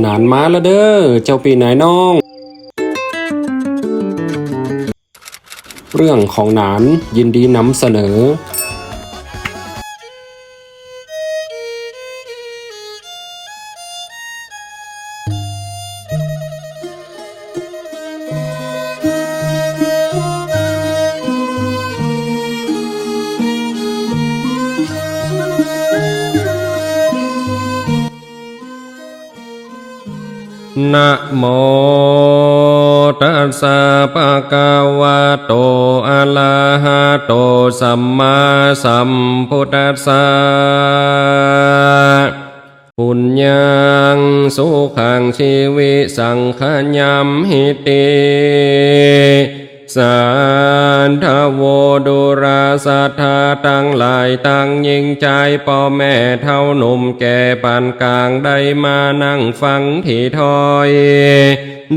หนานมาแล้วเด้อ เจ้าปีไหนน้อง เรื่องของหนานยินดีนำเสนอ นะโมตัสสะปะกาวะโตอะระหะโตสัมมาสัมพุทธัสสะปุญญังสุขังชีวิสังขยามหิติสา ทโวดุราสัทธาตั้งหลายตั้งยิงใจพ่อแม่เท่าหนุ่มแก่ปานกลางได้มานั่งฟังที่ถอย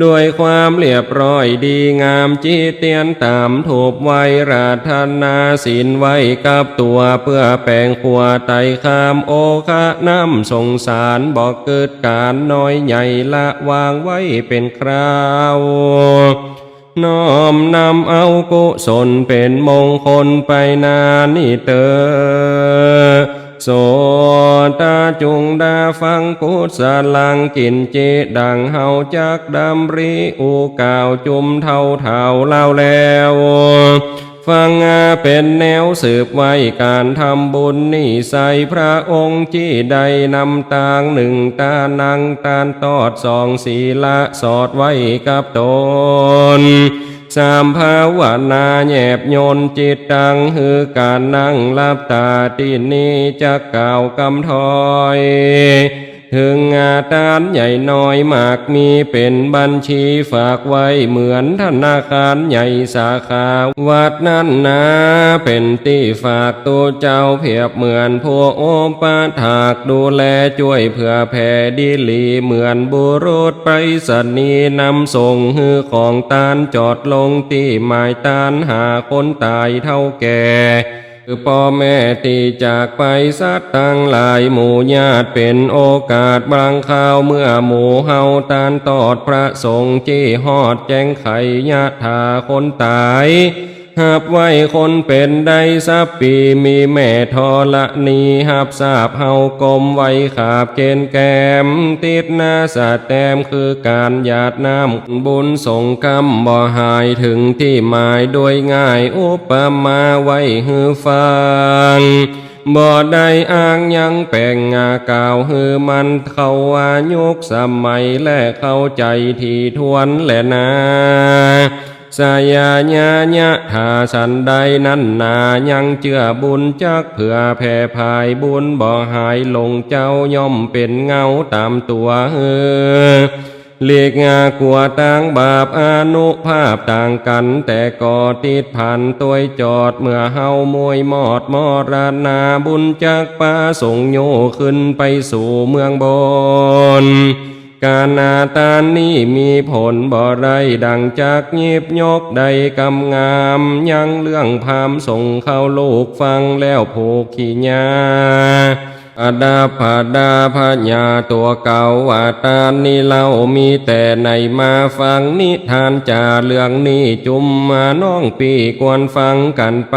ด้วยความเรียบร้อยดีงามจีเตียนตามถูกไวราธนาศีลไว้กับตัวเพื่อแปลงขัวไตคามโอคะน้ำสงสารบอกเกิดการน้อยใหญ่ละวางไว้เป็นคราว น้อมนำเอากุศลเป็นมงคลไปนานิเตอโสตาจุงดาฟังกุศลังกินเจดังเฮาจักดำริอูกาวจุมเท่าเท่าเล่าแล้ว ฟังอาเป็นแนวสืบไว้การทำบุญนี่ใส่พระองค์ที่ใดนำตางหนึ่งตานังตานตอดสองศีละสอดไว้กับตนสามภาวนาแยบยนต์จิตตังคือการนั่งลับตาที่นี้จะกล่าวกำถอย ถึงอาตานใหญ่น้อยมากมีเป็นบัญชีฝากไว้เหมือนธนาคารใหญ่สาขาวัดนั้นนะเป็นที่ฝากตัวเจ้าเพียบเหมือนพวกโอปาถากดูแลช่วยเผื่อแผ่ดีลีเหมือนบุรุษไปสนีนำส่งฮือของตานจอดลงที่หมายตานหาคนตายเท่าแก่ คือพ่อแม่ตีจากไปสัตว์ตั้งหลายหมู่ญาติเป็นโอกาสบางคราวเมื่อหมู่เฮาตานตอดพระสงฆ์จี้หอดแจ้งไขญาติาคนตาย หับไว้คนเป็นได้สับปีมีแม่ทอละนีหับทราบเฮากลมไว้ขาบเกณฑ์แกม ติดหน้าสาแตมคือการหยาดน้ำบุญส่งกรรมบ่หายถึงที่หมายโดยง่ายอุปมาไว้ฮือฟังบ่ได้อ้างยังแปลงงากล่าวฮือมันเขาอายุกสมัยและเข้าใจที่ทวนแหละนะ สายาญาญะหาสันใดนั้นนายังเจือบุญจักเผื่อแผ่ภายบุญบ่หายลงเจ้าย่อมเป็นเงาตามตัวเฮือเลีกงากลัวต่างบาปอนุภาพต่างกัน แต่ก็ติดพันตัวจอดเมื่อเฮามวยมอดมอรนาบุญจากป้าส่งโยขึ้นไปสู่เมืองบน การนาตานนี้มีผลบ่ไรดังจากยิบยกใดกำงาม ยังเรื่องพามส่งเข้าลูกฟังแล้วผูกขีญาอดาผาดาพญาตัวเก่าว่าตานนี่เล่ามีแต่ในมาฟังนิทานจาเรื่องนี้จุมมาน้องปีกวนฟังกันไป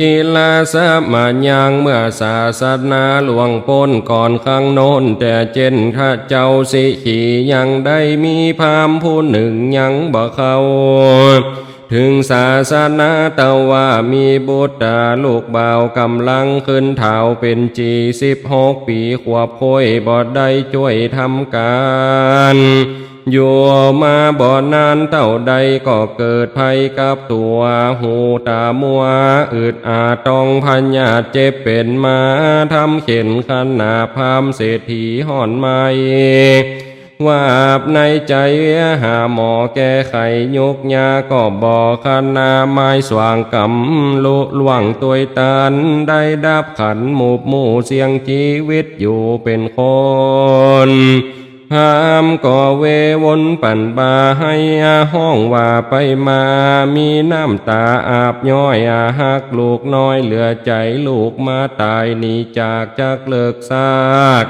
ทีลาสมายังเมื่อศาสนาหลวงพ้นก่อนข้างโน้น แต่เจนข้าเจ้าสิขียังได้มีพามผู้หนึ่งยังบ่เขาถึงศาสนาตะว่ามีบุตรลูกบ่าวกำลังขึ้นเท้าเป็นจีสิบหกปีขวบโคยบ่ได้ช่วยทำการ อยู่มาบ่นานเต่าใดก็เกิดภัยกับตัวหูตามัวอึดอาต้องพันยาเจ็บเป็นมาทำเข็นขันนาพามเศรษฐีห่อนไม้ว่าบในใจหาหมอแก้ไขยกยาก็บอกคณาไม้สว่างกำลุล่วงตัวยตันได้ดับขันหมูบหมู่เสียงชีวิตอยู่เป็นคน ห้ามก่อเววนปั่นบาให้อาห้องว่าไปมา มีน้ำตาอาบย้อยอาหักลูกน้อยเหลือใจลูกมาตายหนีจากจากเลิกซาก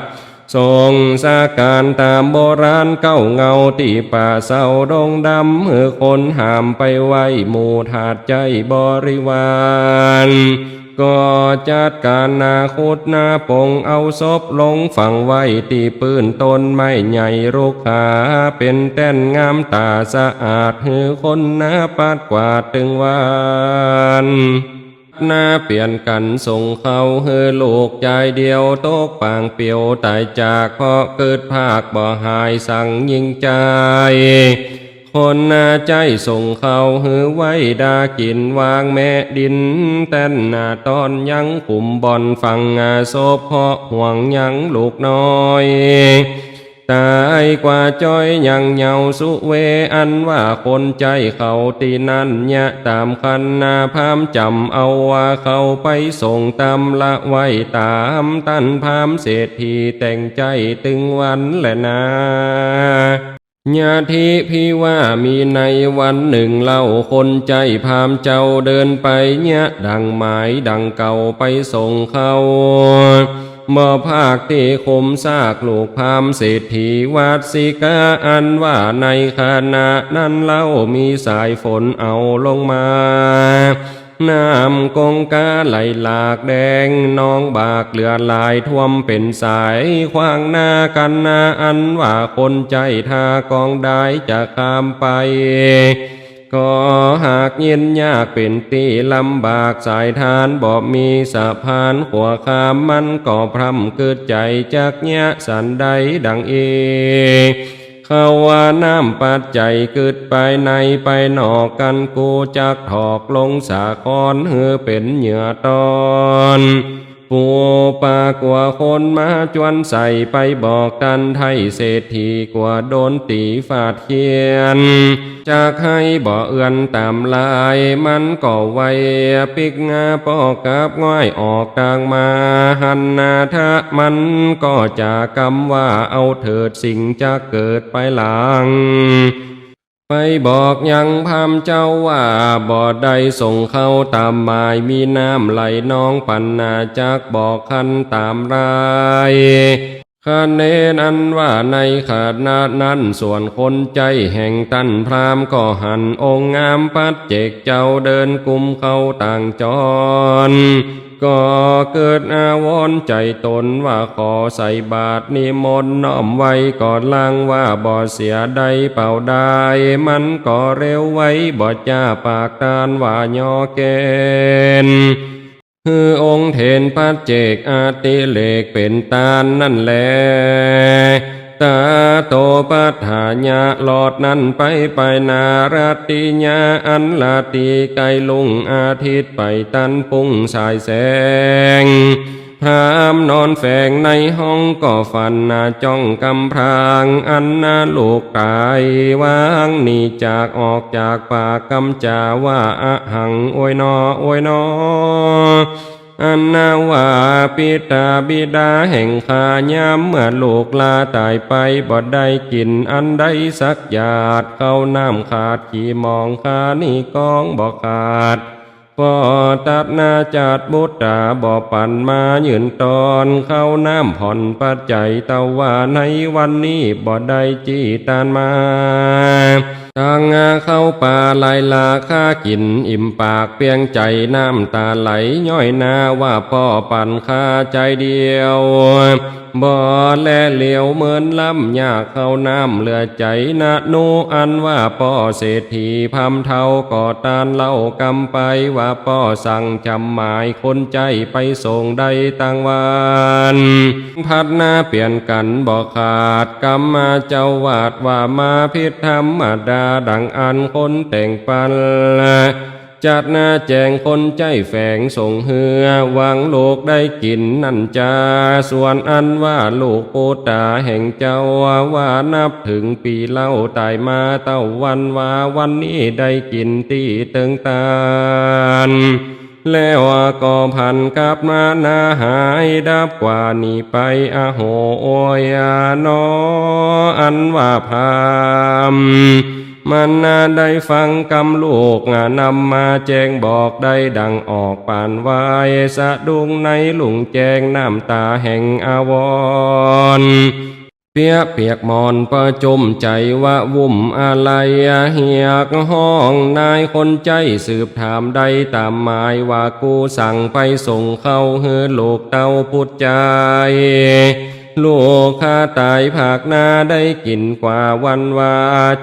ทรงสาการตามโบราณเก้าเงาตีป่าเศร้าดงดำเมื่อคนหามไปไว้หมู่ถาดใจบริวาร ก็จัดการนาคุดนาปงเอาศพลงฝังไว้ตีปืนต้นไม้ใหญ่รุกขาเป็นแต้นงามตาสะอาดหือคนนาปัดกวาดตึงวานหน้าเปลี่ยนกันส่งเขาเฮือลูกใจเดียวโตกปางเปียวตายจากเพราะเกิดภาคบ่หายสั่งยิงใจ คนนาใจส่งเขาหือไว้ดากินวางแม่ดิน แต่นหน้าตอนยังขุมบอนฟังงาโซบเพาะห่วงยังลูกน้อยตายกว่าจ้อยยังเหยาสุเวอันว่าคนใจเขาตีนั่นยะตามคันนาพามจำเอาว่าเขาไปส่งตำละไว้ตามตันพามเศรษฐีแต่งใจตึงวันแหละนา ญาติพี่ว่ามีในวันหนึ่งเล่าคนใจพามเจ้าเดินไปเนี่ยดังหมายดังเก่าไปส่งเขาบ่อภาคที่คมซากลูกพามเศรษฐีวัดสิกาอันว่าในขณะนั้นเล่ามีสายฝนเอาลงมา น้ำกงกาไหลหลากแดงน้องบากเลือดลายท่วมเป็นสายขวางหน้ากันนาอันว่าคนใจทากองได้จะข้ามไปก็หากเย็นยากเป็นตีลำบากสายทานบ่มีสะพานขัวขามมันก็พร่ำเกิดใจจากเนี้ยสันใดดังเอ ขาวาน้ำปัดใจเกิดไปในไปนอกกันกูจักถอกลงสาคอนเฮือเป็นเหยื่อตอน ปูปากว่าคนมาจวนใส่ไปบอกกันไทยเศรษฐีกว่าโดนตีฟาดเขียน จากให้บ่เอือนตามลายมันก็ไวปิกงาปอกกับง่อยออกกลางมาหันนาทะมันก็จะกำว่าเอาเถิดสิ่งจะเกิดไปหลัง ไปบอกยังพามเจ้าว่าบ่ได้ส่งเข้าตามหมายมีน้ำไหลน้องปันนาจากบอกคันตามรายคะเนนั้นว่าในขาดนานั้นส่วนคนใจแห่งตันพรามก็หันองค์งามปัดเจกเจ้าเดินกุมเข้าต่างจร ก็เกิดอาวรใจตนว่าขอใส่บาทนิมนต์น้อมไว้ก่อนล่างว่าบ่เสียใดเป่าได้มันก็เร็วไว้บ่จ้าปากตานว่าย่อเกณฑ์คือองค์เทนปัจเจกอาติเลกเป็นตาลนั่นแหละ ตาโตปัฏฐาญาหลอดนั้นไปไปนาราติญาอันลาตีไกลลุงอาทิตย์ไปตันปุ้งสายแสงพรามนอนแฝงในห้องก็ฝันนาจ้องกำพรางอันนาลูกตายวางนี่จากออกจากปากกำจาว่าอหังโอยนอโอยนอ อันนาวาปิตาบิดาแห่งขายามเมื่อลูกลาตายไปบ่ได้กินอันใดสักหยาดเข้าน้ำขาดขี่มองขานี่กองบ่ขาดปอตัดนาจัดบุตตาบ่ปันมายืนตอนเข้าน้ำผ่อนปัจจัยตะว่าในวันนี้บ่ได้จีตานมา ลายลาค่ากิน อิ่มปากเปียงใจน้ำตาไหลย้อยนาว่าพ่อปั่นค่าใจเดียวบ่แลเหลียวเหมือนลำยากเข้าน้ำเหลือใจนะนูอันว่าพ่อเศรษฐีพำเทาก่อตานเล่ากำไปว่าพ่อสั่งจำหมายคนใจไปส่งได้ตังวันพัดหน้าเปลี่ยนกันบ่ขาดกรรมมาเจ้าวาดว่ามาพิธธรรมดาดังอันคนแต่งปัน จัดหน้าแจงคนใจแฝงส่งเหือหวังโลกได้กินนั่นจาส่วนอันว่าลูกโอตาแห่งเจ้าว่านับถึงปีเล่าตายมาเต้าวันว่าวันนี้ได้กินตีเตึงตาลแล้วก็พันกับมานาหายดับกว่านี้ไปอโหโอยานออันว่าพาม มันนาได้ฟังกำลูกงานำมาแจ้งบอกได้ดังออกปานวายสะดุงในหลุงแจงน้ำตาแห่งอาวรเปียเปียกมอนประจมใจว่าวุ่มอะไรเหียกห้องนายคนใจสืบถามได้ตามหมายว่ากูสั่งไปส่งเข้าเฮือโลกเต้าพุทธใจ ลูกข้าตายภาคนาได้กินกว่าวันวา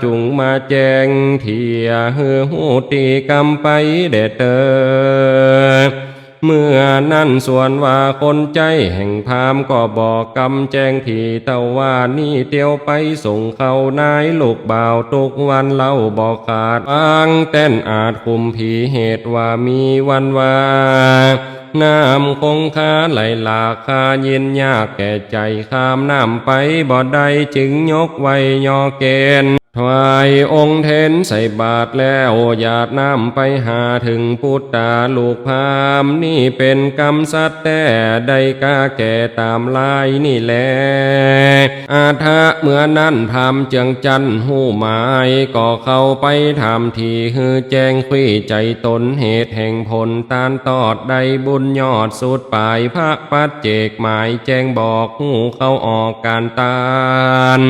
จุงมาแจงเทียเฮือหูตีกรรมไปเดเตอเมื่อนั่นส่วนว่าคนใจแห่งพามก็บอกกำแจงทีเต่าว่านี่เตียวไปส่งเขานายลูกบ่าวทุกวันเล่าบอกขาดอ้างเต้นอาจคุมผีเหตุว่ามีวันว่า น้ำคงคาไหลหลากคาเย็นยากแก่ใจข้ามน้ำไปบ่ได้จึงยกไว้ยอเกณฑ์ ถวายองค์เทนใส่บาทแล้วหยาดน้ำไปหาถึงพุทธาลูกพามนี่เป็นกรรมสัตว์แต่ได้กาแก่ตามลายนี่แล อาทะเมื่อนั้นพามเจียงจันหูหมายก็เข้าไปถามทีฮือแจ้งคุยใจตนเหตุแห่งผลตานตอดได้บุญยอดสุดปลายพระปัจเจกหมายแจ้งบอกหูเข้าออกการตาน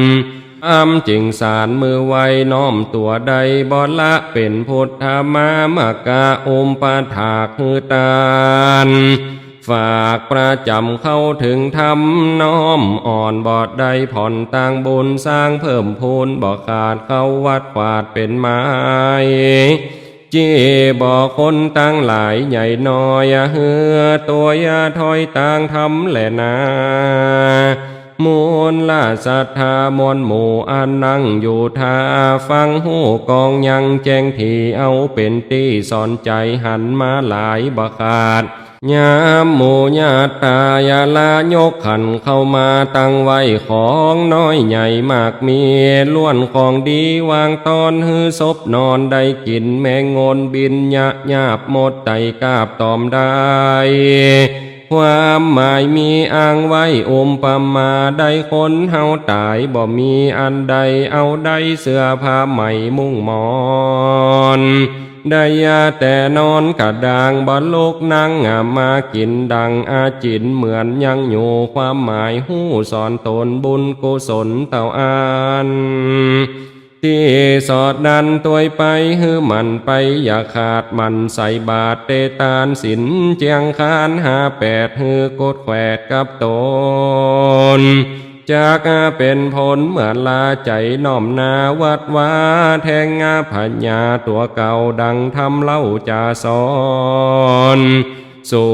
อ้ำจึงสารมือไว้น้อมตัวใดบอละเป็นพุทธมามากาอมปาถากฮือตานฝากประจำเข้าถึงธรรมน้อมอ่อนบอดได้ผ่อนต่างบุญสร้างเพิ่มพูนบ่ขาดเข้าวัดขวาดเป็นไม้จีบอกคนตั้งหลายใหญ่น้อยเฮือตัวยาถอยต่างทำแหละนา มูลลาศรัทธามวลหมู่อันนั่งอยู่ท่าฟังหูกองยังแจ้งทีเอาเป็นตีสอนใจหันมาหลายบขาดยามหมู่ญาตตายาลายกขันเข้ามาตั้งไว้ของน้อยใหญ่มากมีล้วนของดีวางตอนฮือศพนอนได้กินแมงงนบินยะยาบหมดไตกาบตอมได้ ความหมายมีอ้างไว้อมประมาได้คนเฮาตายบ่มีอันใดเอาได้เสื้อผ้าใหม่มุ่งมอนได้ยาแต่นอนกระดางบอลูกนั่งงามมากินดังอาจินเหมือนยังอยู่ความหมายหู้สอนตนบุญกุศลเต่าอาน ที่สอดดันตัวไปฮือมันไปอย่าขาดมันใส่บาทเตตานสินเจียงคานหาแปดฮือกดแขวดกับตนจากเป็นผลเหมือนลาใจน้อมนาวัดว่าแทงงาพญญาตัวเก่าดังทำเล่าจาสอน สู่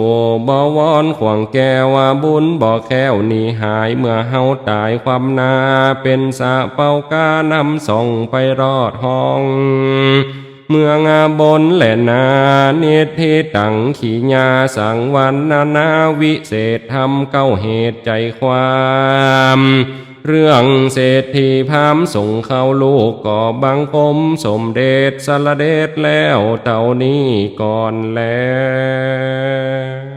บวรขวางแก้ว่าบุญบ่อแค้วนีหายเมื่อเฮาตายความนาเป็นสะเป้ากานำส่งไปรอดห้องเมืองอาบนและนาเนตที่ตังขีญาสังวันนานาวิเศษทำเก้าเหตุใจความ เรื่องเศรษฐีพามส่งเข้าลูกก่อบังคมสมเด็จสารเดชแล้วเต่านี้ก่อนแล้ว